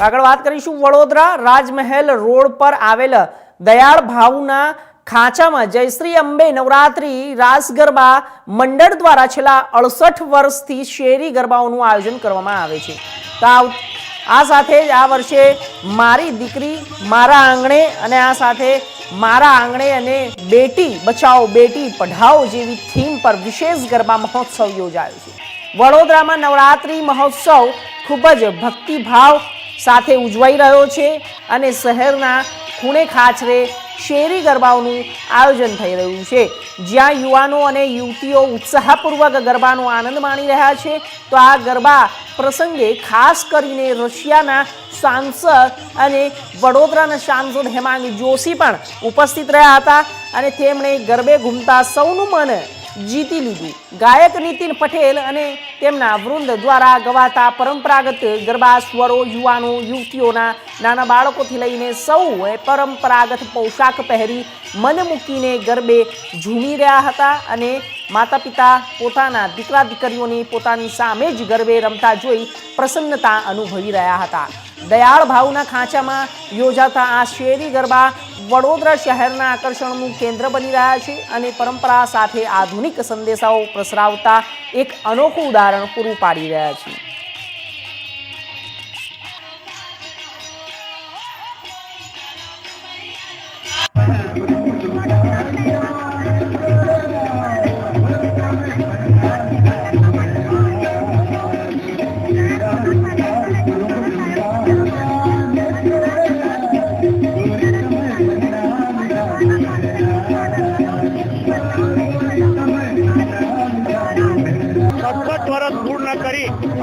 આગળ વાત કરીશું વડોદરા રાજમહેલ રોડ પર આવેલ દયાળ ભાવના ખાંચામાં. જયશ્રી અંબે નવરાત્રી રાસ ગરબા મંડળ દ્વારા છેલ્લા અડસઠ વર્ષથી શેરી ગરબાઓનું આયોજન કરવામાં આવે છે. તો આ- સાથે જ આ વર્ષે મારી દીકરી મારા આંગણે અને આ સાથે મારા આંગણે અને બેટી બચાવો બેટી પઢાઓ જેવી થીમ પર વિશેષ ગરબા મહોત્સવ યોજાયો છે. વડોદરામાં નવરાત્રી મહોત્સવ ખૂબ જ ભક્તિભાવ સાથે ઉજવાઈ રહ્યો છે અને શહેરના ખૂણે ખાચરે શેરી ગરબાઓનું આયોજન થઈ રહ્યું છે. જ્યાં યુવાનો અને યુવતીઓ ઉત્સાહપૂર્વક ગરબાનો આનંદ માણી રહ્યા છે, તો આ ગરબા પ્રસંગે ખાસ કરીને રશિયાના સાંસદ અને વડોદરાના સાંસદ હેમાંગ જોશી પણ ઉપસ્થિત રહ્યા હતા અને તેમણે ગરબે ઘૂમતા સૌનું મન જીતી લીધું. ગાયક નીતિન પટેલ અને તેમના વૃંદ દ્વારા ગવાતા પરંપરાગત ગરબા સ્વરો યુવાનો, યુવતીઓના નાના બાળકોથી લઈને સૌએ પરંપરાગત પોશાક પહેરી મન મૂકીને ગરબે ઝૂમી રહ્યા હતા અને માતા પિતા પોતાના દીકરા દીકરીઓની પોતાની સામે જ ગરબે રમતા જોઈ પ્રસન્નતા અનુભવી રહ્યા હતા. દયાળ ભાવના ખાંચામાં યોજાતા આ શેરી ગરબા વડોદરા શહેરના આકર્ષણનું કેન્દ્ર બની રહ્યા છે અને પરંપરા સાથે આધુનિક સંદેશાઓ પ્રસરાવતા એક અનોખું ઉદાહરણ પૂરું પાડી રહ્યા છે.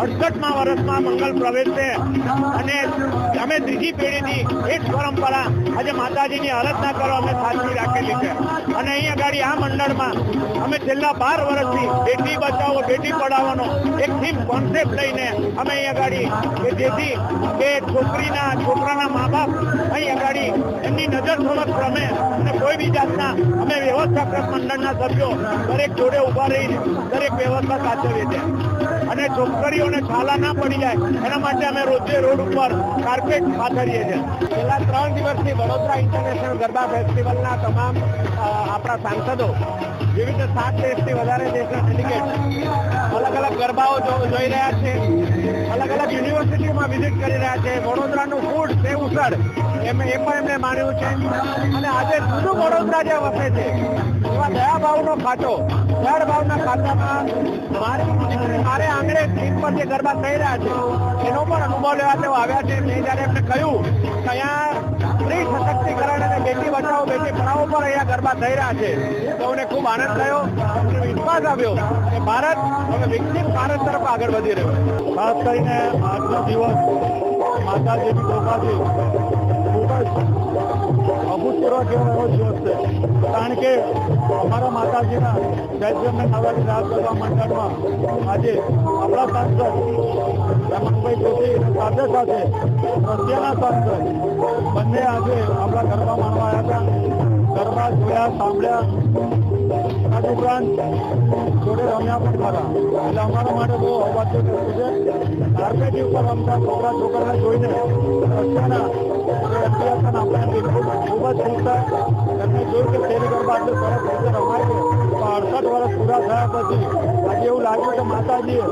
અડસઠમાં વર્ષમાં મંગલ પ્રવેશશે. અને અમે ત્રીજી પેઢીની એ જ પરંપરા આજે માતાજીની આરાધના કરવા અમે સાચવી રાખેલી છે. અને અહીં આગળ આ મંડળમાં અમે છેલ્લા બાર વર્ષથી બેટી બચાવો, બેટી પઢાવવાનો એક થીમ કોન્સેપ્ટ લઈને અમે અહીં આગળ કે જેથી કે છોકરીના, છોકરાના મા બાપ અહીંયા આગળ એમની નજર થોડોક રમે અને કોઈ બી જાતના અમે વ્યવસ્થાપક મંડળના સભ્યો દરેક જોડે ઊભા રહીને દરેક વ્યવસ્થા સાચવીએ છીએ. અને છોકરીઓને છાલા ના પડી જાય. એના માટે અમે રોજે રોડ ઉપર કાર્પેટ પાથરીએ છીએ. છેલ્લા ત્રણ દિવસથી વડોદરા ઇન્ટરનેશનલ ગરબા ફેસ્ટિવલના તમામ આપણા સાંસદો વિવિધ સાત દેશથી વધારે દેશના સિન્ડિકેટ અલગ અલગ ગરબાઓ જોઈ રહ્યા છે. અલગ અલગ યુનિવર્સિટીઓમાં વિઝિટ કરી રહ્યા છે. વડોદરાનું ફૂડ તે ઉસળ, એમ એ પણ એમને માન્યું છે. અને આજે જૂનું વડોદરા જે વસે છે, એવા દયા ભાવનો ખાતો દયા ભાવના ખાતામાં મારે ટીમ પર જે ગરબા થઈ રહ્યા છે, એનો પણ અનુભવ લેવા તેઓ આવ્યા છે. મેં જયારે એમને કહ્યું કે અહીંયા સ્ત્રી સશક્તિકરણ અને બેટી બચાવો, બેટી પઢાવો પર અહીંયા ગરબા થઈ રહ્યા છે, તો અમને ખૂબ આનંદ થયો વિશ્વાસ આવ્યો કે ભારત હવે વિકસિત ભારત તરફ આગળ વધી રહ્યો ખાસ કરીને આજનો દિવસ માતાજીની કૃપાથી ખૂબ જ અભૂતપૂર્વ દિવસ છે કારણ કે અમારા માતાજીના જયશ્રી નવરાત્રી રાસ ગરબા મંડળમાં આજે આપણા સાંસદ રમણભાઈ જોશી સાથે સાથે રશિયાના સાંસદ બંને આજે આપણા ગરબા માણવા આવ્યા હતા. ગરબા જોયા સાંભળ્યા? અને ઉપરાંત જોડે રમ્યા પણ ખરા. એટલે અમારા માટે બહુ અવાજ્ય વસ્તુ છે. કાર્પેટી ઉપર રમતા છોકરા છોકરાને જોઈને રસ્તાના અભ્યાસન આપણે ખૂબ જ થાય એમને જોયું કે શેરી ગરબા આટલું સરસ રીતે રમાય છે. અડસઠ વર્ષ પૂરા થયા પછી આજે એવું લાગ્યું કે માતાજીએ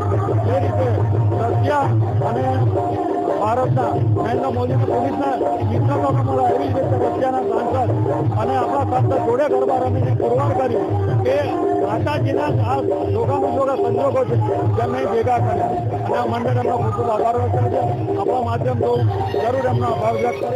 જે રીતે રશિયા અને ભારતના નરેન્દ્ર મોદીને પોલીસના મિત્રતા મળે એવી જ રીતે રશિયાના સાંસદ અને આપણા સાંસદ જોડે ગરબા રમીને પુરવાર કર્યું કે માતાજીના આ જોગામાં જોગા સંજોગો છે જેમને ભેગા કર્યા. અને આ મંડળ એમનો ખૂબ ખૂબ આભાર વ્યક્ત કર્યો. આપણા માધ્યમ જરૂર એમનો આભાર વ્યક્ત કરી.